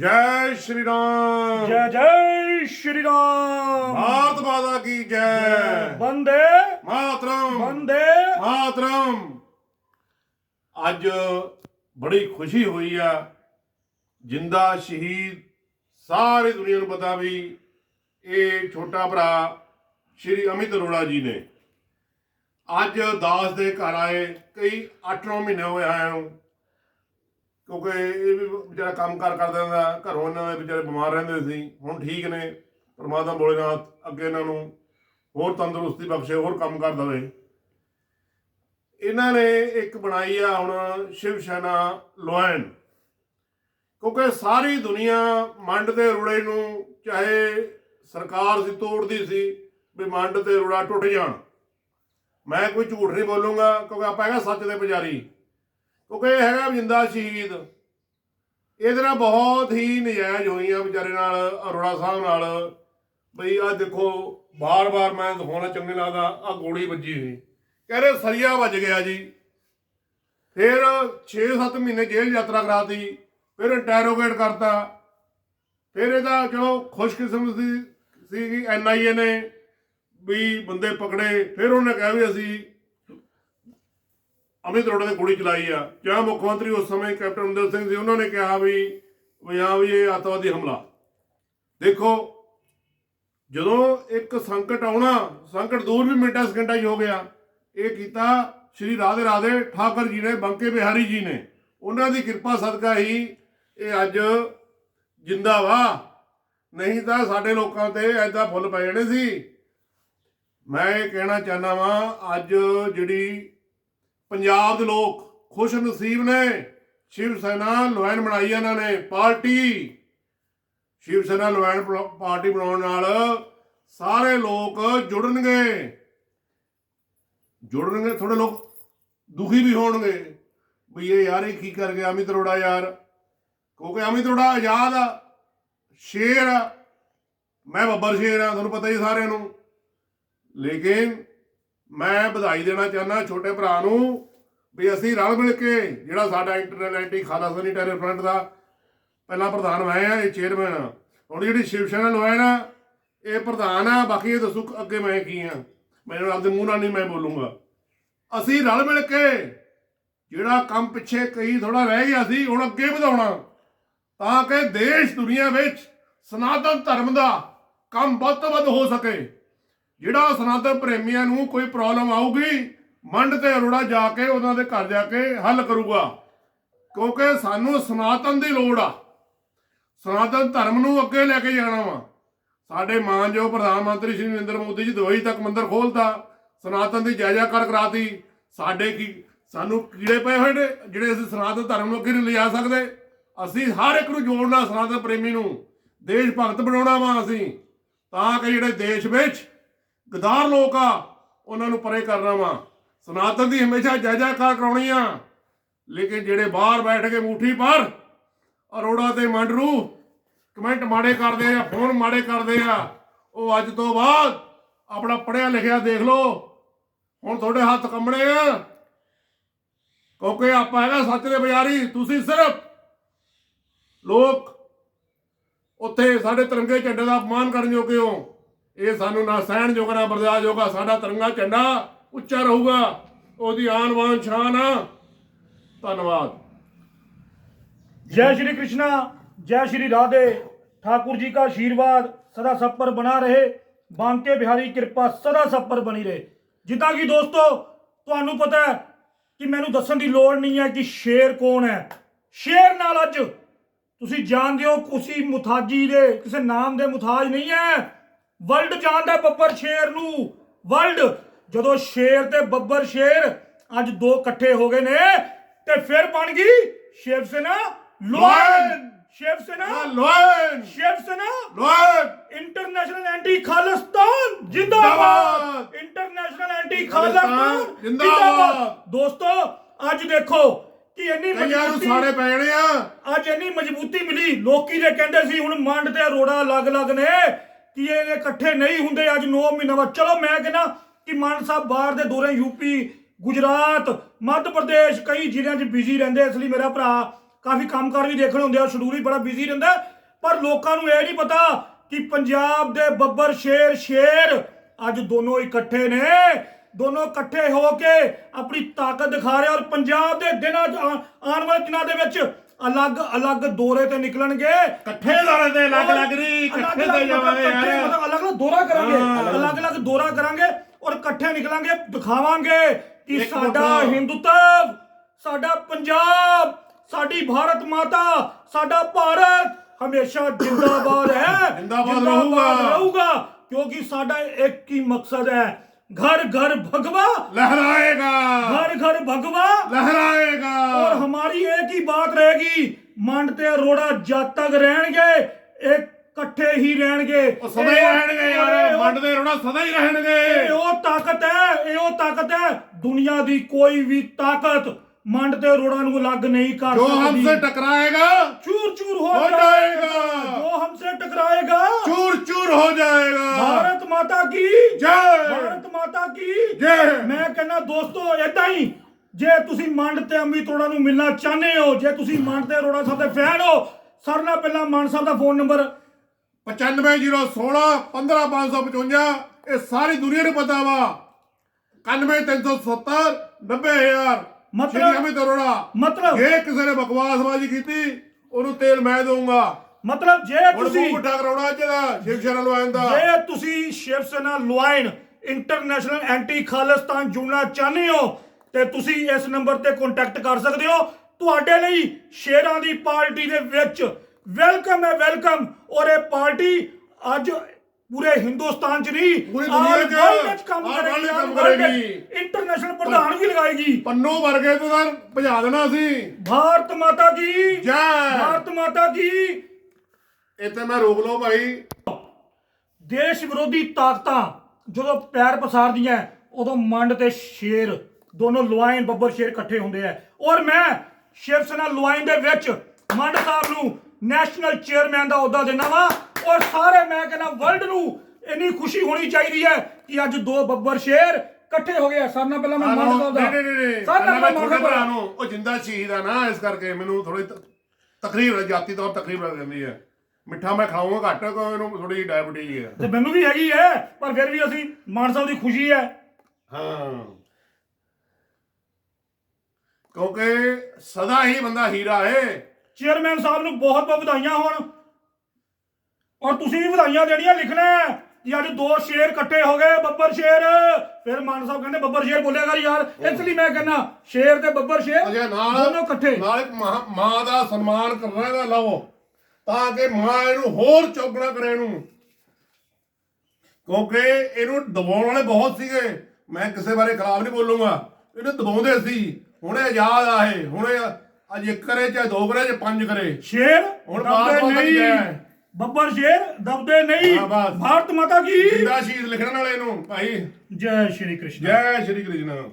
ਜੈ ਸ਼੍ਰੀ ਰਾਮ। ਜੈ ਜੈ ਸ਼੍ਰੀ ਰਾਮ। ਭਾਰਤ ਮਾਤਾ ਕੀ ਜੈ। ਬੰਦੇ। ਮਾਤਰਮ। ਬੰਦੇ। ਮਾਤਰਮ। ਅੱਜ ਬੜੀ ਖੁਸ਼ੀ ਹੋਈ ਆ। ਜਿੰਦਾ ਸ਼ਹੀਦ ਸਾਰੀ ਦੁਨੀਆ ਨੂੰ ਪਤਾ ਵੀ ਇਹ ਛੋਟਾ ਭਰਾ ਸ਼੍ਰੀ ਅਮਿਤ ਅਰੋੜਾ ਜੀ ਨੇ। ਅੱਜ ਦਾਸ ਦੇ ਘਰ ਆਏ ਕਈ 8-9 ਮਹੀਨੇ ਹੋਏ ਆਏ ਨੂੰ। ਕਿਉਂਕਿ ਇਹ ਵੀ ਵਿਚਾਰਾ ਕੰਮ ਕਾਰ ਕਰਦਾ ਰਹਿੰਦਾ, ਘਰੋਂ ਇਹਨਾਂ ਦੇ ਵਿਚਾਰੇ ਬਿਮਾਰ ਰਹਿੰਦੇ ਸੀ, ਹੁਣ ਠੀਕ ਨੇ, ਪਰਮਾਤਮਾ ਬੋਲੇਨਾਥ ਅੱਗੇ ਇਹਨਾਂ ਨੂੰ ਹੋਰ ਤੰਦਰੁਸਤੀ ਬਖਸ਼ੇ, ਹੋਰ ਕੰਮ ਕਰ ਦਵੇ। ਇਹਨਾਂ ਨੇ ਇੱਕ ਬਣਾਈ ਆ ਹੁਣ ਸ਼ਿਵ ਸੈਨਾ ਲੋਇਨ। ਕਿਉਂਕਿ ਸਾਰੀ ਦੁਨੀਆ ਮੰਡ ਦੇ ਰੁੜੇ ਨੂੰ, ਚਾਹੇ ਸਰਕਾਰ ਸੀ ਤੋੜਦੀ ਸੀ, ਵੀ ਮੰਡ ਤੇ ਰੁੜਾ ਟੁੱਟ ਜਾਣ। ਮੈਂ ਕੋਈ ਝੂਠ ਨਹੀਂ ਬੋਲੂੰਗਾ, ਕਿਉਂਕਿ ਆਪਾਂ ਹੈਗਾ ਸੱਚ ਦੇ ਪੁਜਾਰੀ। ਕਿਉਂਕਿ ਇਹ ਹੈਗਾ ਜਿੰਦਾ ਸ਼ਹੀਦ। ਇਹਦੇ ਨਾਲ ਬਹੁਤ ਹੀ ਨਜਾਇਜ਼ ਹੋਈਆਂ ਵਿਚਾਰੇ ਨਾਲ, ਅਰੋੜਾ ਸਾਹਿਬ ਨਾਲ। ਬਈ ਆ ਦੇਖੋ ਬਾਰ-ਬਾਰ ਮੈਂ ਦਿਖਾਉਣਾ ਚੰਗੇ ਲੱਗਦਾ ਆ ਗੋਲੀ ਵੱਜੀ ਹੋਈ। ਕਹਿ ਰਹੇ ਸਰੀਆ ਵੱਜ ਗਿਆ ਜੀ। ਫਿਰ 6-7 ਮਹੀਨੇ ਜੇਲ੍ਹ ਯਾਤਰਾ ਕਰਾਤੀ, ਫਿਰ ਇੰਟੈਰੋਗੇਟ ਕਰਤਾ। ਫਿਰ ਇਹਦਾ ਚਲੋ ਖੁਸ਼ਕਿਸਮਤ ਸੀ ਸੀ ਕਿ ਐਨਆਈਏ ਨੇ ਵੀ ਬੰਦੇ ਪਕੜੇ। ਫਿਰ ਉਹਨੇ ਕਿਹਾ ਵੀ ਅਸੀਂ ਅਮਿਤ ਅਰੋੜਾ ਨੇ ਗੋਲੀ ਚਲਾਈ ਆ। ਜਾਂ ਮੁੱਖ ਮੰਤਰੀ ਉਸ ਸਮੇਂ ਕੈਪਟਨ ਅਮਰਿੰਦਰ ਸਿੰਘ ਸੀ ਉਹਨਾਂ ਨੇ ਕਿਹਾ ਵੀ ਵੀ ਹਾਂ ਵੀ ਇਹ ਅੱਤਵਾਦੀ ਹਮਲਾ। ਦੇਖੋ, ਜਦੋਂ ਇੱਕ ਸੰਕਟ ਆਉਣਾ, ਸੰਕਟ ਦੂਰ ਵੀ ਮਿੰਟਾਂ, ਸਕਿੰਟਾਂ 'ਚ ਹੋ ਗਿਆ। ਇਹ ਕੀਤਾ ਸ਼੍ਰੀ ਰਾਧੇ ਰਾਧੇ ਠਾਕਰ ਜੀ ਨੇ, ਬੰਕੇ ਬਿਹਾਰੀ ਜੀ ਨੇ। ਉਹਨਾਂ ਦੀ ਕਿਰਪਾ ਸਦਕਾ ਹੀ ਇਹ ਅੱਜ ਜਿੰਦਾ ਵਾ। ਨਹੀਂ ਤਾਂ ਸਾਡੇ ਲੋਕਾਂ ਤੇ ਐਦਾਂ ਫੁੱਲ ਪੈ ਜਾਣੇ ਸੀ। ਮੈਂ ਇਹ ਕਹਿਣਾ ਚਾਹਨਾ ਵਾਂ, ਅੱਜ ਜਿਹੜੀ ਪੰਜਾਬ ਦੇ ਲੋਕ ਖੁਸ਼ ਨਸੀਬ ਨੇ। ਸ਼ਿਵ ਸੈਨਾ ਲੋਇਨ ਬਣਾਈ ਇਹਨਾਂ ਨੇ, ਪਾਰਟੀ। ਸ਼ਿਵ ਸੈਨਾ ਲੋਇਨ ਪਾਰਟੀ ਬਣਾਉਣ ਨਾਲ ਸਾਰੇ ਲੋਕ ਜੁੜਨਗੇ। ਜੁੜਨਗੇ ਥੋੜੇ ਲੋਕ ਦੁਖੀ ਵੀ ਹੋਣਗੇ। ਵੀ ਇਹ ਯਾਰ ਇਹ ਕੀ ਕਰ ਗਿਆ ਅਮਿਤ ਰੋੜਾ ਯਾਰ। ਕਿਉਂਕਿ ਅਮਿਤ ਅਰੋੜਾ ਆਜ਼ਾਦ ਆ, ਸ਼ੇਰ ਆ। ਮੈਂ ਬੱਬਰ ਸ਼ੇਰ ਆ, ਤੁਹਾਨੂੰ ਪਤਾ ਹੀ ਸਾਰਿਆਂ ਨੂੰ। ਲੇਕਿਨ ਮੈਂ ਵਧਾਈ ਦੇਣਾ ਚਾਹੁੰਦਾ ਛੋਟੇ ਭਰਾ ਨੂੰ ਵੀ ਅਸੀਂ ਰਲ ਮਿਲ ਕੇ ਜਿਹੜਾ ਸਾਡਾ ਇੰਟਰਨਲ ਐਂਟੀ ਖਾਲਾਸਾਨੀ ਟੈਰਰ ਫਰੰਟ ਦਾ ਪਹਿਲਾ ਪ੍ਰਧਾਨ ਮੈਂ ਆ, ਇਹ ਚੇਅਰਮੈਨ ਆ। ਹੁਣ ਜਿਹੜੀ ਸ਼ਿਵ ਸੈਨਾ ਲੋਇਨ ਆ ਇਹ ਪ੍ਰਧਾਨ ਆ, ਬਾਕੀ ਇਹ ਦੱਸੋ ਅੱਗੇ ਮੈਂ ਕੀ ਆ। ਮੈਨੂੰ ਆਪਦੇ ਮੂੰਹ ਨਾਲ ਨਹੀਂ ਮੈਂ ਬੋਲੂੰਗਾ। ਅਸੀਂ ਰਲ ਮਿਲ ਕੇ ਜਿਹੜਾ ਕੰਮ ਪਿੱਛੇ ਕਈ ਥੋੜਾ ਰਹਿ ਗਿਆ ਸੀ, ਹੁਣ ਅੱਗੇ ਵਧਾਉਣਾ। ਤਾਂ ਕਿ ਦੇਸ਼ ਦੁਨੀਆ ਵਿੱਚ ਸਨਾਤਨ ਧਰਮ ਦਾ ਕੰਮ ਵੱਧ ਤੋਂ ਵੱਧ ਹੋ ਸਕੇ। ਜਿਹੜਾ ਸਨਾਤਨ ਪ੍ਰੇਮੀਆਂ ਨੂੰ ਕੋਈ ਪ੍ਰੋਬਲਮ ਆਊਗੀ, ਮੰਡ ਤੇ ਅਰੋੜਾ ਜਾ ਕੇ ਉਹਨਾਂ ਦੇ ਘਰ ਜਾ ਕੇ ਹੱਲ ਕਰੂਗਾ। ਕਿਉਂਕਿ ਸਾਨੂੰ ਸਨਾਤਨ ਦੀ ਲੋੜ ਆ। ਸਨਾਤਨ ਧਰਮ ਨੂੰ ਅੱਗੇ ਲੈ ਕੇ ਜਾਣਾ ਵਾ। ਸਾਡੇ ਮਾਨਯੋਗ ਪ੍ਰਧਾਨ ਮੰਤਰੀ ਸ਼੍ਰੀ ਨਰਿੰਦਰ ਮੋਦੀ ਜੀ ਦੁਬਈ ਤੱਕ ਮੰਦਰ ਖੋਲਤਾ। ਸਨਾਤਨ ਦੀ ਜਾਇਜ਼ਾ ਕਰਾਤੀ। ਸਾਡੇ ਕੀ ਸਾਨੂੰ ਕੀੜੇ ਪਏ ਹੋਏ ਨੇ, ਜਿਹੜੇ ਅਸੀਂ ਸਨਾਤਨ ਧਰਮ ਨੂੰ ਅੱਗੇ ਨਹੀਂ ਲਿਜਾ ਸਕਦੇ। ਅਸੀਂ ਹਰ ਇੱਕ ਨੂੰ ਜੋੜਨਾ ਸਨਾਤਨ ਪ੍ਰੇਮੀ ਨੂੰ। ਦੇਸ਼ ਭਗਤ ਬਣਾਉਣਾ ਵਾ ਅਸੀਂ। ਤਾਂ ਕਿ ਜਿਹੜੇ ਦੇਸ਼ ਵਿੱਚ ਗਦਾਰ ਲੋਕ ਆ, ਉਹਨਾਂ ਨੂੰ ਪਰੇ ਕਰਨਾ ਵਾ। ਸਨਾਤਨ ਦੀ ਹਮੇਸ਼ਾ ਜਾਇਜ਼ਾਕਾਰ ਕਰਾਉਣੀ ਆ। ਲੇਕਿਨ ਜਿਹੜੇ ਬਾਹਰ ਬੈਠ ਕੇ ਮੁੱਠੀ ਪਰ ਅਰੋੜਾ ਤੇ ਮੰਡਰੂ, ਕਮੈਂਟ ਮਾੜੇ ਕਰਦੇ ਆ, ਫੋਨ ਮਾੜੇ ਕਰਦੇ ਆ, ਉਹ ਅੱਜ ਤੋਂ ਬਾਅਦ ਆਪਣਾ ਪੜਿਆ ਲਿਖਿਆ ਦੇਖ ਲਓ। ਹੁਣ ਤੁਹਾਡੇ ਹੱਥ ਕੰਬਣੇ ਆ। ਕਿਉਂਕਿ ਆਪਾਂ ਹੈਗਾ ਸੱਚ ਦੇ ਬਜ਼ਾਰੀ, ਤੁਸੀਂ ਸਿਰਫ ਲੋਕ ਉੱਥੇ ਸਾਡੇ ਤਿਰੰਗੇ ਝੰਡੇ ਦਾ ਅਪਮਾਨ ਕਰਨ ਜੋਗੇ ਹੋ। ਇਹ ਸਾਨੂੰ ਨਾ ਸਹਿਣ ਜੋਗਾ ਨਾ ਬਰਦਾਸ਼ਤ ਜੋਗਾ ਸਾਡਾ ਤਿਰੰਗਾ ਝੰਡਾ ਉੱਚਾ ਰਹੂਗਾ ਉਹਦੀ ਆਨ ਬਾਨ ਸ਼ਾਨ ਆ ਧੰਨਵਾਦ जय श्री कृष्णा जय श्री राधे ठाकुर जी का आशीर्वाद सदा सब पर बना रहे बांके बिहारी कृपा सदा सब पर बनी रहे ਜਿੱਦਾਂ ਕਿ ਦੋਸਤੋ ਤੁਹਾਨੂੰ ਪਤਾ ਹੈ ਕਿ ਮੈਨੂੰ ਦੱਸਣ ਦੀ ਲੋੜ ਨਹੀਂ ਹੈ ਕਿ ਸ਼ੇਰ ਕੌਣ ਹੈ ਸ਼ੇਰ ਨਾਲ ਅੱਜ ਤੁਸੀਂ ਜਾਣਦੇ ਹੋ ਕੁਸੀ ਮੁਥਾਜੀ ਦੇ ਕਿਸੇ ਨਾਮ ਦੇ ਮੁਤਾਜ ਨਹੀਂ ਹੈ ਵਰਲਡ ਜਾਣਦਾ ਬੱਬਰ ਸ਼ੇਰ ਨੂੰ। ਵਰਲਡ ਜਦੋਂ ਸ਼ੇਰ ਤੇ ਬੱਬਰ ਸ਼ੇਰ ਅੱਜ ਦੋ ਇਕੱਠੇ ਹੋ ਗਏ ਨੇ ਤੇ ਫਿਰ ਬਣ ਗਈ ਸ਼ਿਵ ਸੈਨਾ ਲੋਇਨ ਸ਼ਿਵ ਸੈਨਾ ਲੋਇਨ ਸ਼ਿਵ ਸੈਨਾ ਲੋਇਨ ਇੰਟਰਨੈਸ਼ਨਲ ਐਂਟੀ ਖਾਲਿਸਤਾਨ ਜਿੰਦਾਬਾਦ। ਇੰਟਰਨੈਸ਼ਨਲ ਐਂਟੀ ਖਾਲਿਸਤਾਨ ਜ਼ਿੰਦਾਬਾਦ। ਦੋਸਤੋ ਅੱਜ ਦੇਖੋ ਕਿ ਇੰਨੀ ਮਜ਼ਬੂਤੀ ਸਾੜੇ ਪੈ ਜਾਣੇ ਆ। ਅੱਜ ਇੰਨੀ ਮਜ਼ਬੂਤੀ ਮਿਲੀ। ਲੋਕੀ ਦੇ ਕਹਿੰਦੇ ਸੀ ਹੁਣ ਮੰਡ ਤੇ ਰੋੜਾ ਅਲੱਗ-ਅਲੱਗ ਨੇ ਕਿ ਇਹ ਇਕੱਠੇ ਨਹੀਂ ਹੁੰਦੇ ਅੱਜ 9 ਮਹੀਨਾ ਬਾਅਦ। ਚਲੋ ਮੈਂ ਕਹਿੰਦਾ ਕਿ ਮਾਨ ਸਾਹਿਬ ਬਾਹਰ ਦੇ ਦੌਰੇ ਯੂਪੀ ਗੁਜਰਾਤ, ਮੱਧ ਪ੍ਰਦੇਸ਼, ਕਈ ਜ਼ਿਲ੍ਹਿਆਂ 'ਚ ਬਿਜ਼ੀ ਰਹਿੰਦੇ ਇਸ ਲਈ ਮੇਰਾ ਭਰਾ ਕਾਫੀ ਕੰਮਕਾਰ ਵੀ ਦੇਖਣੇ ਹੁੰਦੇ ਆ। ਸ਼ਡਿਊਲ ਵੀ ਬੜਾ ਬਿਜ਼ੀ ਰਹਿੰਦਾ ਪਰ ਲੋਕਾਂ ਨੂੰ ਇਹ ਨਹੀਂ ਪਤਾ ਕਿ ਪੰਜਾਬ ਦੇ ਬੱਬਰ, ਸ਼ੇਰ ਸ਼ੇਰ ਅੱਜ ਦੋਨੋਂ ਇਕੱਠੇ ਨੇ। ਦੋਨੋਂ ਇਕੱਠੇ ਹੋ ਕੇ ਆਪਣੀ ਤਾਕਤ ਦਿਖਾ ਰਹੇ ਔਰ ਪੰਜਾਬ ਦੇ ਦਿਨਾਂ ਆਉਣ ਵਾਲੇ ਦਿਨਾਂ ਦੇ ਵਿੱਚ ਅਲੱਗ ਅਲੱਗ ਦੌਰੇ ਤੇ ਨਿਕਲਣਗੇ ਇਕੱਠੇ ਦੌਰੇ ਤੇ ਅਲੱਗ ਅਲੱਗ ਨਹੀਂ, ਇਕੱਠੇ ਅਲੱਗ-ਅਲੱਗ ਤੇ ਜਾਵਾਂਗੇ ਯਾਰ। ਮਤਲਬ ਅਲੱਗ ਅਲੱਗ ਦੌਰਾ ਕਰਾਂਗੇ ਹਾਂ। ਅਲੱਗ ਅਲੱਗ ਦੌਰਾ ਕਰਾਂਗੇ ਔਰ ਇਕੱਠੇ ਨਿਕਲਾਂਗੇ ਦਿਖਾਵਾਂਗੇ ਕਿ ਸਾਡਾ। ਹਿੰਦੁੱਤਵ ਸਾਡਾ ਪੰਜਾਬ ਸਾਡੀ ਭਾਰਤ ਮਾਤਾ ਸਾਡਾ ਭਾਰਤ ਹਮੇਸ਼ਾ ਜਿੰਦਾਬਾਦ ਹੈ ਜ਼ਿੰਦਾਬਾਦ ਰਹੂਗਾ। ਰਹੂਗਾ ਕਿਉਂਕਿ ਸਾਡਾ ਇੱਕ ਹੀ ਮਕਸਦ ਹੈ ਘਰ ਘਰ ਭਗਵਾ लहराएगा घर घर भगवा लहराएगा और हमारी एक ही बात रहेगी ਮੰਡ ਤੇ ਅਰੋੜਾ ਜਦ ਤੱਕ ਰਹਿਣਗੇ ਇਹ ਇਕੱਠੇ ਹੀ ਰਹਿਣਗੇ ਉਹ ਸਦਾ ਹੀ ਇਹ- ਰਹਿਣਗੇ ਯਾਰ ਇਹ ਉਹ- ਮੰਡ ਦੇ ਰੋਣਾ ਸਦਾ ਹੀ ਇਹ ਰਹਿਣਗੇ ਉਹ ਤਾਕਤ ਹੈ ਇਹ ਉਹ ਤਾਕਤ ਹੈ ਦੁਨੀਆ ਦੀ ਕੋਈ ਵੀ ਤਾਕਤ ਮੰਡ ਤੇ ਅਰੋੜਾ ਨੂੰ ਅਲੱਗ ਨਹੀਂ ਕਰ जो ਸਕਦੀ हमसे टकराएगा ਚੂਰ ਚੂਰ ਹੋ हो ਜਾਏਗਾ जाएगा ਜੋ ਹਮਸੇ ਟਕਰਾਏਗਾ चूर चूर हो जाएगा ਭਾਰਤ ਮਾਤਾ ਕੀ जय ਭਾਰਤ ਮਾਤਾ ਕੀ? ਮੈਂ ਕਹਿੰਦਾ ਦੋਸਤੋ ਏਦਾਂ ਹੀ। ਜੇ ਤੁਸੀਂ ਮੰਡ ਤੇ ਅੰਮ੍ਰਿਤ ਅਰੋੜਾ ਨੂੰ ਮਿਲਣਾ ਚਾਹੁੰਦੇ ਹੋ ਜੇ ਤੁਸੀਂ ਮੰਡ ਤੇ ਅਰੋੜਾ ਸਾਹਿਬ ਦੇ ਫੈਨ ਹੋ ਸਾਰਿਆਂ ਨਾਲ ਪਹਿਲਾਂ ਮਾਨ ਸਾਹਿਬ ਦਾ ਫੋਨ ਨੰਬਰ। 95016 15555 ਇਹ ਸਾਰੀ ਦੁਨੀਆ ਨੂੰ ਪਤਾ ਵਾ। 91370 90000 ਮਤਲਬ- ਸ਼੍ਰੀ ਅਮਿਤ ਅਰੋੜਾ। ਮਤਲਬ ਜੇ ਕਿਸੇ ਨੇ ਬਕਵਾਸਬਾਜ਼ੀ ਕੀਤੀ ਉਹਨੂੰ ਤੇਲ ਮੈਂ ਦਊਂਗਾ। ਮਤਲਬ ਜੇ ਤੁਸੀਂ ਮਿੱਠਾ ਕਰਾਉਣਾ ਚਾਹੀਦਾ ਸ਼ਿਵ ਸ਼ਰਨ ਲਵਾਇਨ ਦਾ। ਜੇ ਤੁਸੀਂ ਸ਼ਿਵ ਸੈਨਾ ਲੁਆਇਨ ਇੰਟਰਨੈਸ਼ਨਲ ਐਂਟੀ ਖਾਲਿਸਤਾਨ ਜੁੜਨਾ ਚਾਹੁੰਦੇ ਹੋ ਤੇ ਤੁਸੀਂ ਇਸ ਨੰਬਰ ਤੇ ਕੰਟੈਕਟ ਕਰ ਸਕਦੇ ਹੋ। ਤੁਹਾਡੇ ਲਈ ਸ਼ੇਰਾਂ ਦੀ ਪਾਰਟੀ ਦੇ ਵਿੱਚ ਵੈਲਕਮ ਹੈ ਵੈਲਕਮ ਔਰ ਇਹ ਪਾਰਟੀ ਅੱਜ ਪੂਰੇ ਹਿੰਦੁਸਤਾਨ 'ਚ ਨਹੀਂ ਪੂਰੀ ਦੁਨੀਆ 'ਚ, ਕੰਮ ਕਰੇਗੀ ਕੰਮ। ਇੰਟਰਨੈਸ਼ਨਲ ਪ੍ਰਧਾਨ ਵੀ ਲਗਾਏਗੀ। ਪੰਨੂ ਵਰਗੇ ਤੋਂ ਤਾਂ ਭਜਾ ਦੇਣਾ ਸੀ ਭਾਰਤ ਮਾਤਾ ਕੀ? ਜੈ। ਭਾਰਤ ਮਾਤਾ ਕੀ? ਇੱਥੇ ਮੈਂ ਰੋਕ ਲਓ ਭਾਈ। ਦੇਸ਼ ਵਿਰੋਧੀ ਤਾਕਤਾਂ ਜਦੋਂ ਪੈਰ ਪਸਾਰਦੀਆਂ ਉਦੋਂ ਮੰਡ ਤੇ ਸ਼ੇਰ ਦੋਨੋਂ ਲੁਆਇਨ ਬੱਬਰ ਸ਼ੇਰ ਇਕੱਠੇ ਹੁੰਦੇ ਆ। ਔਰ ਮੈਂ ਸ਼ਿਵ ਸੈਨਾ ਲੁਆਇਨ ਦੇ ਵਿੱਚ ਮੰਡ ਸਾਹਿਬ ਨੂੰ ਨੈਸ਼ਨਲ ਚੇਅਰਮੈਨ ਦਾ ਅਹੁਦਾ ਦਿੰਦਾ ਵਾਂ। ਔਰ ਸਾਰੇ ਮੈਂ ਕਹਿੰਦਾ ਵਰਲਡ ਨੂੰ ਇੰਨੀ ਖੁਸ਼ੀ ਹੋਣੀ ਚਾਹੀਦੀ ਹੈ ਕਿ ਅੱਜ ਦੋ ਬੱਬਰ ਸ਼ੇਰ ਇਕੱਠੇ ਹੋ ਗਏ ਸਾਰਿਆਂ ਨਾਲ ਪਹਿਲਾਂ ਮੈਂ ਮੰਡ ਸਾਹਿਬ ਦਾ ਨਹੀਂ ਨਹੀਂ ਨਹੀਂ ਸਾਰਿਆਂ ਨਾਲ ਮੈਂ ਭਰਾ ਨੂੰ ਉਹ ਜਿੰਦਾ ਸ਼ਹੀਦ ਆ ਨਾ ਇਸ ਕਰਕੇ ਮੈਨੂੰ ਥੋੜੀ ਤਕਲੀਫ ਜਾਤੀ ਤੌਰ ਤਕਲੀਫ ਲੱਗ ਜਾਂਦੀ ਹੈ ਮਿੱਠਾ ਮੈਂ ਖਾਊਂਗਾ ਘੱਟ ਕਿਉਂ ਇਹਨੂੰ ਥੋੜੀ ਜਿਹੀ ਡਾਇਬੀਟੀਜ਼ ਹੈ ਤੇ ਮੈਨੂੰ ਵੀ ਹੈਗੀ ਹੈ ਪਰ ਫਿਰ ਵੀ ਅਸੀਂ ਮਾਨ ਸਾਹਿਬ ਦੀ ਖੁਸ਼ੀ ਹੈ ਹਾਂ। ਕਿਉਂਕਿ ਸਦਾ ਹੀ ਬੰਦਾ ਹੀਰਾ ਹੈ ਚੇਅਰਮੈਨ ਸਾਹਿਬ ਨੂੰ ਬਹੁਤ ਬਹੁਤ ਵਧਾਈਆਂ ਹੋਣ। ਔਰ ਤੁਸੀਂ ਵੀ ਵਧਾਈਆਂ ਦੇਣੀਆਂ ਲਿਖਣਾ ਹੈ ਕਿ ਅੱਜ ਦੋ ਸ਼ੇਰ ਇਕੱਠੇ ਹੋ ਗਏ ਬੱਬਰ ਸ਼ੇਰ। ਫਿਰ ਮਾਨ ਸਾਹਿਬ ਕਹਿੰਦੇ ਬੱਬਰ ਸ਼ੇਰ ਬੋਲਿਆ ਕਰ ਯਾਰ। ਇਸ ਲਈ ਮੈਂ ਕਹਿੰਦਾ ਸ਼ੇਰ ਤੇ ਬੱਬਰ ਸ਼ੇਰ ਅਜੇ ਨਾਲ ਦੋਨੋਂ ਇਕੱਠੇ। ਨਾਲ ਇੱਕ ਮਾਂ ਮਾਂ ਦਾ ਸਨਮਾਨ ਕਰਨਾ ਦਾ ਲਵੋ ਤਾਂ ਕਿ ਮਾਂ ਇਹਨੂੰ ਹੋਰ ਚੌਗਣਾ ਕਰੇ ਇਹਨੂੰ। ਕਿਉਂਕਿ ਇਹਨੂੰ ਦਬਾਉਣ ਵਾਲੇ ਬਹੁਤ ਸੀਗੇ। ਮੈਂ ਕਿਸੇ ਬਾਰੇ ਖਰਾਬ ਨਹੀਂ ਬੋਲੂੰਗਾ। ਇਹਨੂੰ ਦਬਾਉਂਦੇ ਸੀ। ਹੁਣੇ ਆਜ਼ਾਦ ਆ ਇਹ। ਹੁਣੇ ਅੱਜ ਇੱਕ ਕਰੇ ਚਾਹੇ ਦੋ ਕਰੇ ਚਾਹੇ ਪੰਜ ਕਰੇ। ਸ਼ੇਰ ਹੁਣ ਬਾਤ ਨਹੀਂ। ਬੱਬਰ ਸ਼ੇਰ ਦਬਦੇ ਨਹੀਂ। ਭਾਰਤ ਮਾਤਾ ਕੀ? ਜਿੰਦਾ ਸ਼ਹੀਦ ਲਿਖਣ ਵਾਲੇ ਨੂੰ ਭਾਈ। ਜੈ ਸ਼੍ਰੀ ਕ੍ਰਿਸ਼ਨ। ਜੈ ਸ਼੍ਰੀ ਕ੍ਰਿਸ਼ਨ।